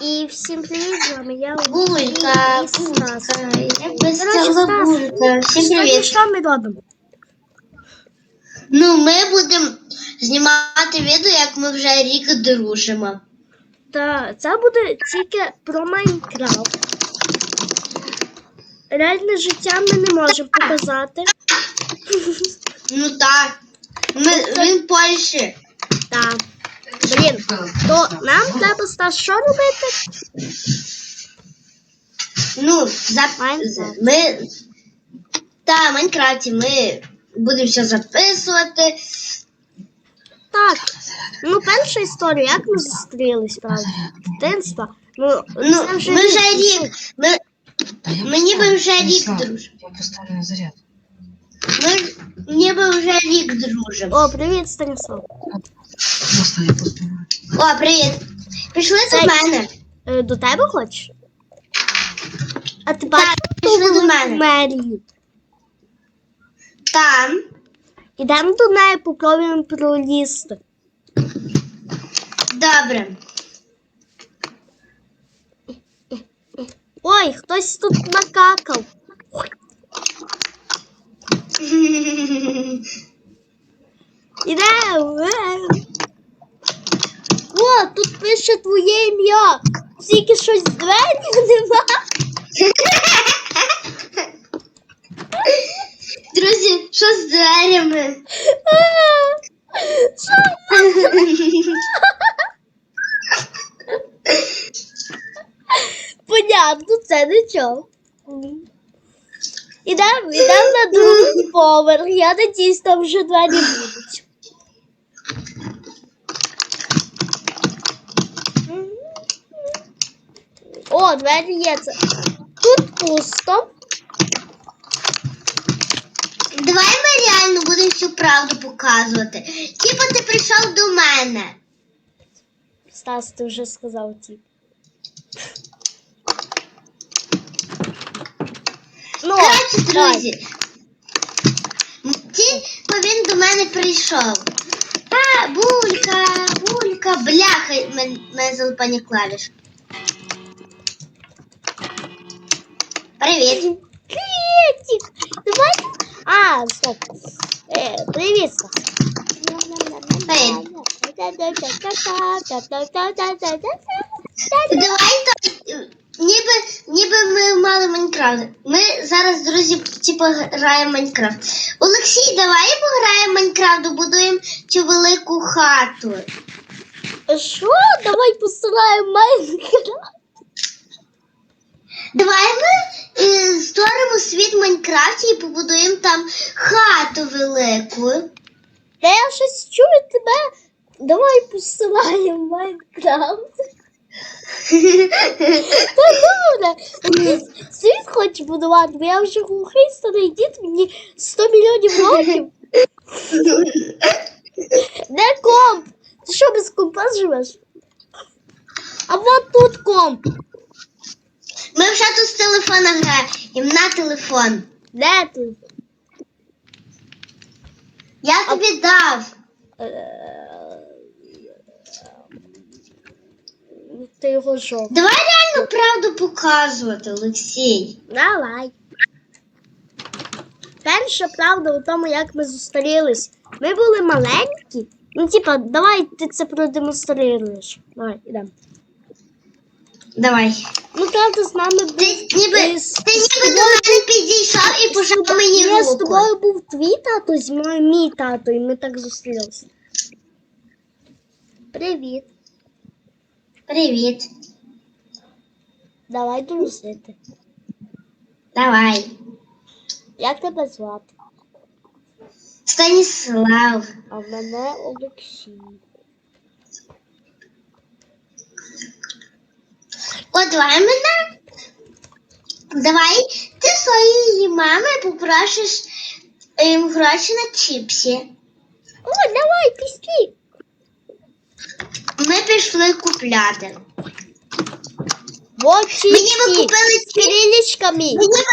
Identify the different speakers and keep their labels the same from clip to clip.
Speaker 1: І всім привіт, з вами я
Speaker 2: булька,
Speaker 1: Стас.
Speaker 2: я
Speaker 1: Коротше,
Speaker 2: булька. Всім привіт.
Speaker 1: що ми робимо?
Speaker 2: Ну, ми будемо знімати відео, як ми вже рік дружимо.
Speaker 1: Та це буде тільки про Майнкрафт. Реальне життя ми не можемо показати.
Speaker 2: Ну так. Ми, він в Польщі.
Speaker 1: Так. Блін, то нам треба Стас що робити?
Speaker 2: Ну, за...
Speaker 1: Майнкрафт.
Speaker 2: ми... Та, в Майнкрафті ми будемо все записувати.
Speaker 1: Так. Ну, перша історія, як ми зустрілись, правда? Дитинства. Ну,
Speaker 2: Ну,
Speaker 1: це вже
Speaker 2: ми вже
Speaker 1: рік.
Speaker 2: рік. Ми,
Speaker 3: Да я
Speaker 2: ми ніби вже
Speaker 3: поставлю,
Speaker 2: рік
Speaker 3: сам.
Speaker 2: дружимо.
Speaker 3: Я поставлю на заряд.
Speaker 2: Ми ніби вже рік дружимо.
Speaker 1: О, привіт, Станіслав.
Speaker 3: Просто я поставлю.
Speaker 2: О, привіт. Пішли до мене.
Speaker 1: Е, До тебе хочеш? А ти бачиш
Speaker 2: пішли
Speaker 1: ту
Speaker 2: до мене.
Speaker 1: мерію?
Speaker 2: Там.
Speaker 1: Ідемо до неї, попробуємо пролізти.
Speaker 2: Добре.
Speaker 1: Ой, хтось тут накакав. Ідемо. е. О, тут пише твоє ім'я. Тільки щось дверей нема.
Speaker 2: Друзі, що з дверями?
Speaker 1: Понятно, це нічого. Ідемо, ідемо на другий поверх. Я надіюсь, там вже двері будуть. О, двері є. Це. Тут пусто.
Speaker 2: Давай ми реально будемо всю правду показувати. Типа ти прийшов до мене.
Speaker 1: Стас, ти вже сказав ті. Ну,
Speaker 2: Коротше, друзі. Типа він до мене прийшов. А, булька, булька, бляха, мен- мене залипання клавіш. Привіт.
Speaker 1: Приветик! Давай. А, стоп. Э, привет. Стас.
Speaker 2: Давай то, ніби, ніби ми мали Майнкрафт. Ми зараз, друзі, типу, граємо в Майнкрафт. Олексій, давай пограємо в Майнкрафт, добудуємо цю велику хату.
Speaker 1: Що? Давай постираємо Майнкрафт.
Speaker 2: Давай ми е, створимо світ в Майнкрафті і побудуємо там хату велику.
Speaker 1: Та я щось чую тебе. Давай постираємо Майнкрафт. Та добре. Світ хочеш будувати, бо я вже глухий старий дід, мені 100 мільйонів років. Де комп? Ти що без компа живеш? А от тут комп.
Speaker 2: Ми вже тут з телефона граємо на телефон.
Speaker 1: Де ти?
Speaker 2: Я тобі дав.
Speaker 1: Е, Ти його жов.
Speaker 2: Давай реально правду показувати, Олексій.
Speaker 1: Давай. Перша правда у тому, як ми зустрілись. Ми були маленькі. Ну, типа, давай ти це продемонструєш. Давай, ідемо.
Speaker 2: Давай.
Speaker 1: Ну, правда, з нами був.
Speaker 2: Ти ніби,
Speaker 1: Е, з-
Speaker 2: ти ніби до мене підійшов і пожав мені
Speaker 1: Ні, з
Speaker 2: руку.
Speaker 1: тобою був твій тато, зі мною мій тато, і ми так зустрілися. Привіт.
Speaker 2: Привіт.
Speaker 1: Давай дружити.
Speaker 2: Давай.
Speaker 1: Як тебе звати?
Speaker 2: Станіслав.
Speaker 1: А мене Олексій.
Speaker 2: О, мене. Давай ти своєї мами попросиш їм гроші на чіпсі.
Speaker 1: О, давай, пішли.
Speaker 2: Ми пішли купляти.
Speaker 1: Вот
Speaker 2: Мені ви купили
Speaker 1: З
Speaker 2: ніби,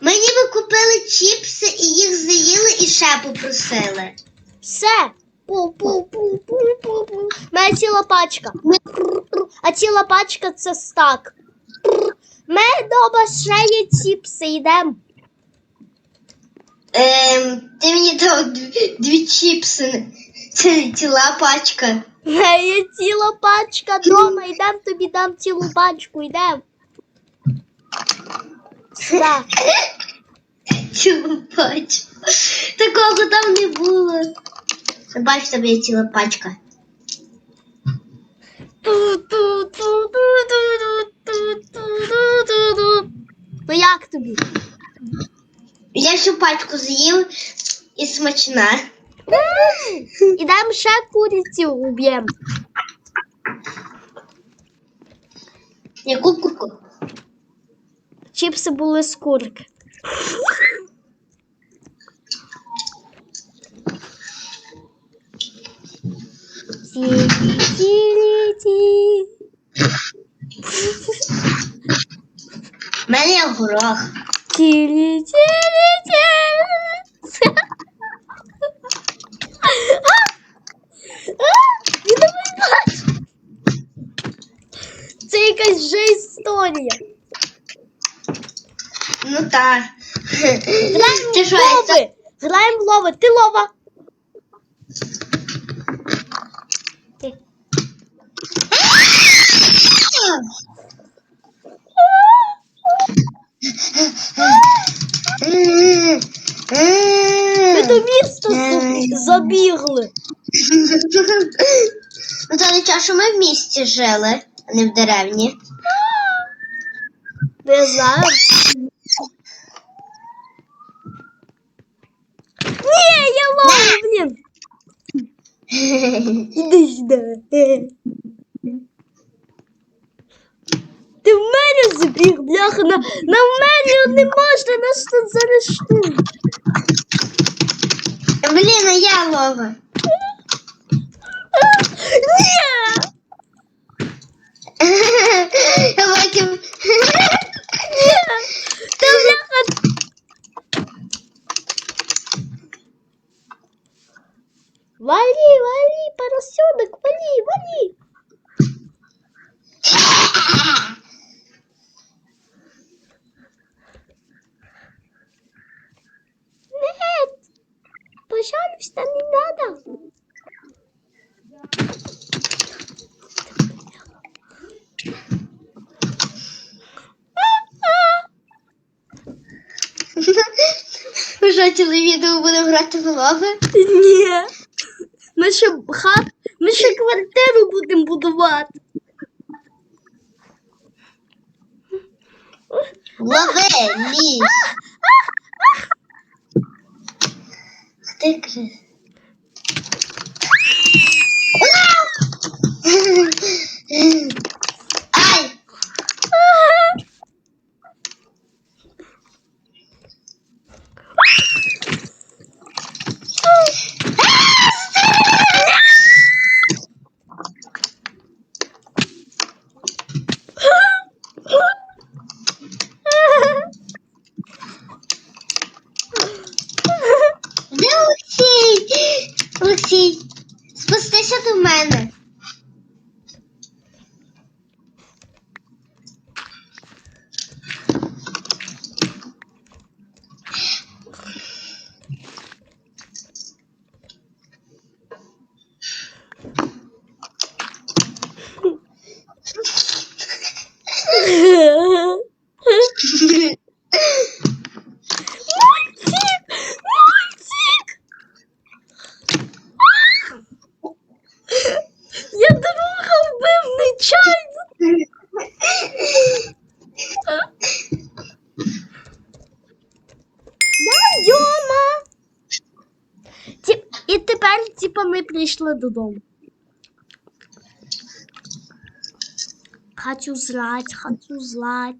Speaker 2: ми ніби купили чіпси і їх заїли і ще попросили.
Speaker 1: Все. Пу-пу-пу-пу-пу-пу. Моя ціла пачка.
Speaker 2: Ми,
Speaker 1: а ціла пачка це стак. Ми дома ще є чіпси, йдемо.
Speaker 2: Ем, ти мені дав дві, дві чіпси. Це ціла пачка.
Speaker 1: Е, Є ціла пачка дома, йдемо тобі дам цілу пачку, йдемо. Так.
Speaker 2: Цілу пачку. Такого там не було. Бач, є ціла пачка.
Speaker 1: Ну як тобі?
Speaker 2: Я всю пачку з'їв і смачна.
Speaker 1: І дам ще курицю уб'єм.
Speaker 2: Яку курку?
Speaker 1: Чіпси були з курки. Ті-ті-ті-ті.
Speaker 2: У мене є горох.
Speaker 1: Тілі-тілі-тілі. Він не бачить. Це якась вже історія.
Speaker 2: Ну так.
Speaker 1: Граємо
Speaker 2: Ти що, я
Speaker 1: лови. Граємо в лови. Ти лова. Ми до міста забігли.
Speaker 2: Ну то нічого, що ми в місті жили, а не в деревні.
Speaker 1: Не знаю. Ні, я ловлю, блін. Іди сюди. Ти в мене забіг, бляха, на, на мене не можна, нас тут залишити.
Speaker 2: Блін, а я лова. Що, ціле відео будемо грати в лови?
Speaker 1: Ні. Ми ще хат, ми ще квартиру будемо будувати.
Speaker 2: Лови, лізь. Ти кри.
Speaker 1: типа, ми прийшли додому. Хочу злать, хочу злать.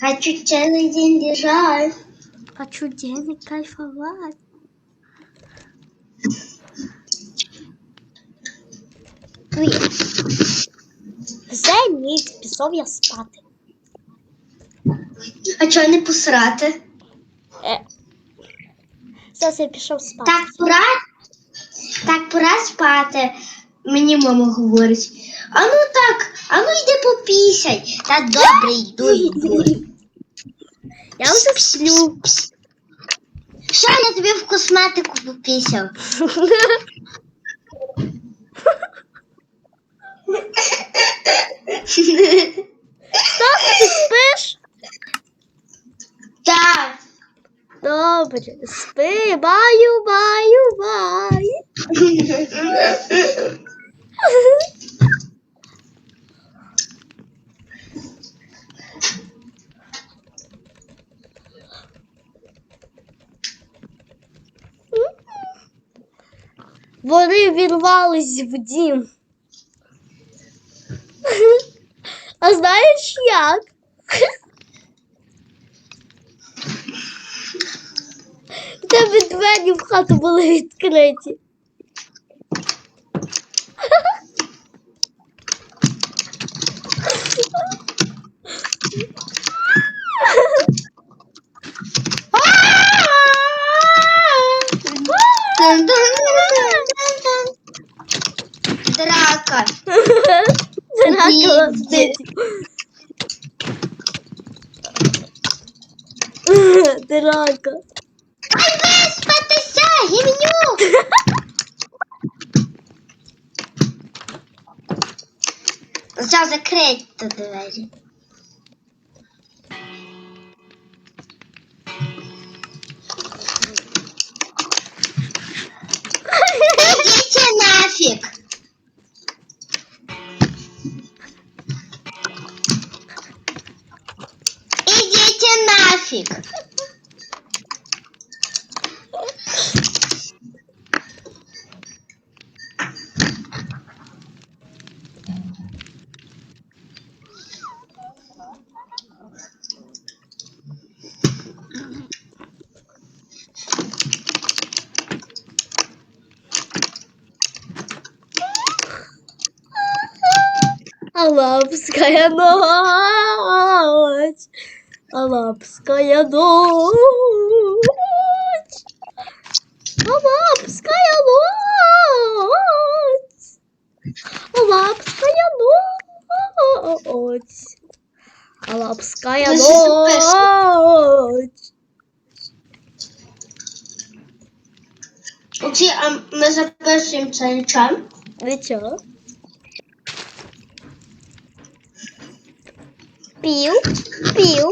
Speaker 2: Хочу целый день лежать.
Speaker 1: Хочу денег кайфовать. Все, ніч, пішов я спати.
Speaker 2: А чого не посрати?
Speaker 1: Е. Зараз я пішов спати.
Speaker 2: Так, пора. Так, пора спати. Мені мама говорить. А ну так, а ну йди попісяй. Та добре, йду, йду.
Speaker 1: Я вже сплю.
Speaker 2: Що я тобі в косметику попісяв?
Speaker 1: Так, ти спиш?
Speaker 2: Так.
Speaker 1: Добре, спи, баю, баю, баю. Вони вірвались в дім. А знаєш як? В тебе двері в хату були відкриті.
Speaker 2: Двері.
Speaker 1: Алапская ночь. Алапская ночь. Алапская ночь. Алапская ночь. Алапская
Speaker 2: Це
Speaker 1: ночь.
Speaker 2: Окей, а ми записуємо цей чай.
Speaker 1: Нічого.
Speaker 2: biu biu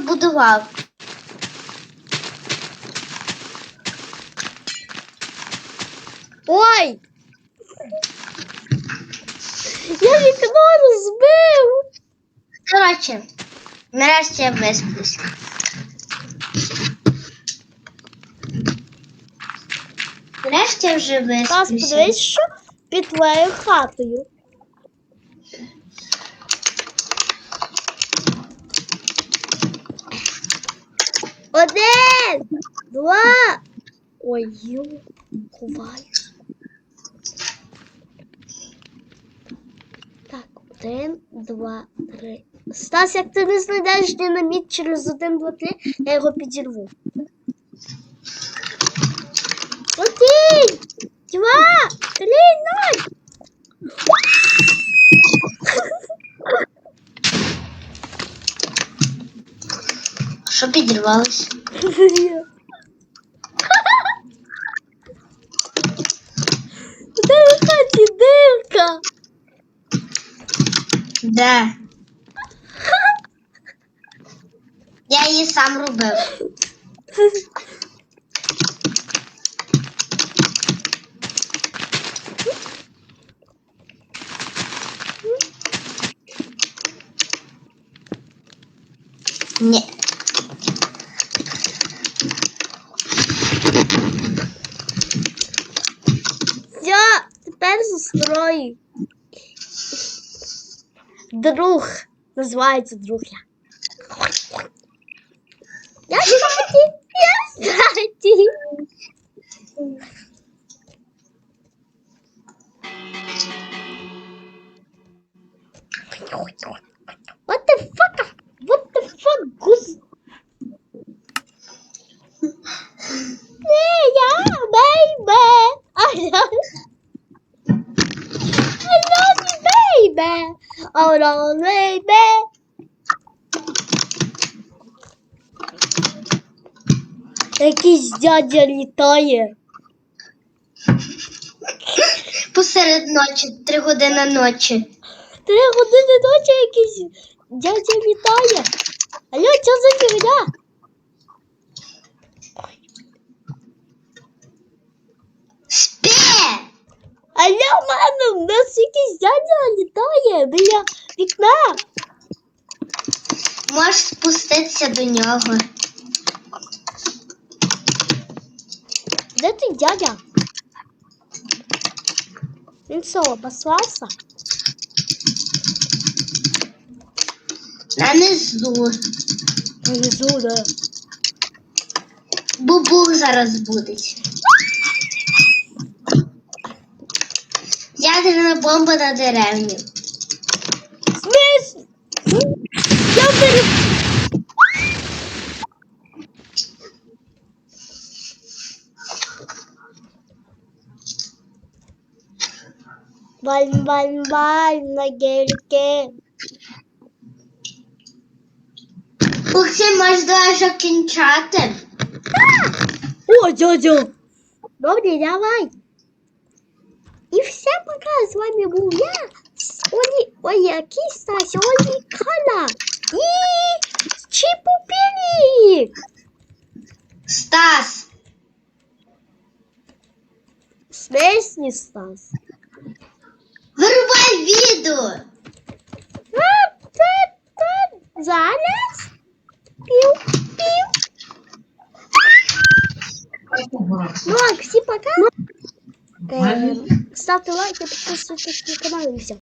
Speaker 2: дуже будував.
Speaker 1: Ой! Я вікно розбив!
Speaker 2: Коротше, нарешті я висплюсь. Нарешті я вже висплюся.
Speaker 1: подивись, що під твоєю хатою. Один, два. Ой, ю, ховаюсь. Так, один, два, три. Стас, як ти не знайдеш динаміт через один, два, три, я його підірву. Один, два, три, ноль.
Speaker 2: Що підірвалось? Да. Я її сам робив. Ні.
Speaker 1: Все, тепер зустрою. Друг. Називається друг я. Я ззаді. Я ззаді. What the fuck? What the fuck? Гуз... Yeah, yeah, baby. I love baby. Oh, no, baby. Якийсь дядя літає.
Speaker 2: Посеред ночі, три години ночі.
Speaker 1: Три години ночі якийсь дядя літає. Алло, що за фігня?
Speaker 2: Спи!
Speaker 1: Алло, мама, в нас якийсь дядя літає біля вікна.
Speaker 2: Можеш спуститися до нього.
Speaker 1: Де ти дядя? Він що, обослався?
Speaker 2: На низу.
Speaker 1: Внизу, да.
Speaker 2: Бубух зараз буде. Ядерна бомба на деревню.
Speaker 1: Смис! Я пере... Бальм, бальм, бальм на гельке.
Speaker 2: Максим, можеш давай вже кінчати?
Speaker 1: О, дядя! Добре, давай. І все пока, з вами був я, Олі, ой, який Стась, Олі Кана і Чіпупілік.
Speaker 2: Стас,
Speaker 1: Смесні Стас.
Speaker 2: вирубай відео.
Speaker 1: А, та, та, зараз. Пів, пів. Ну, а всі пока. Е, Ставте лайки, підписуйтесь на канал і все.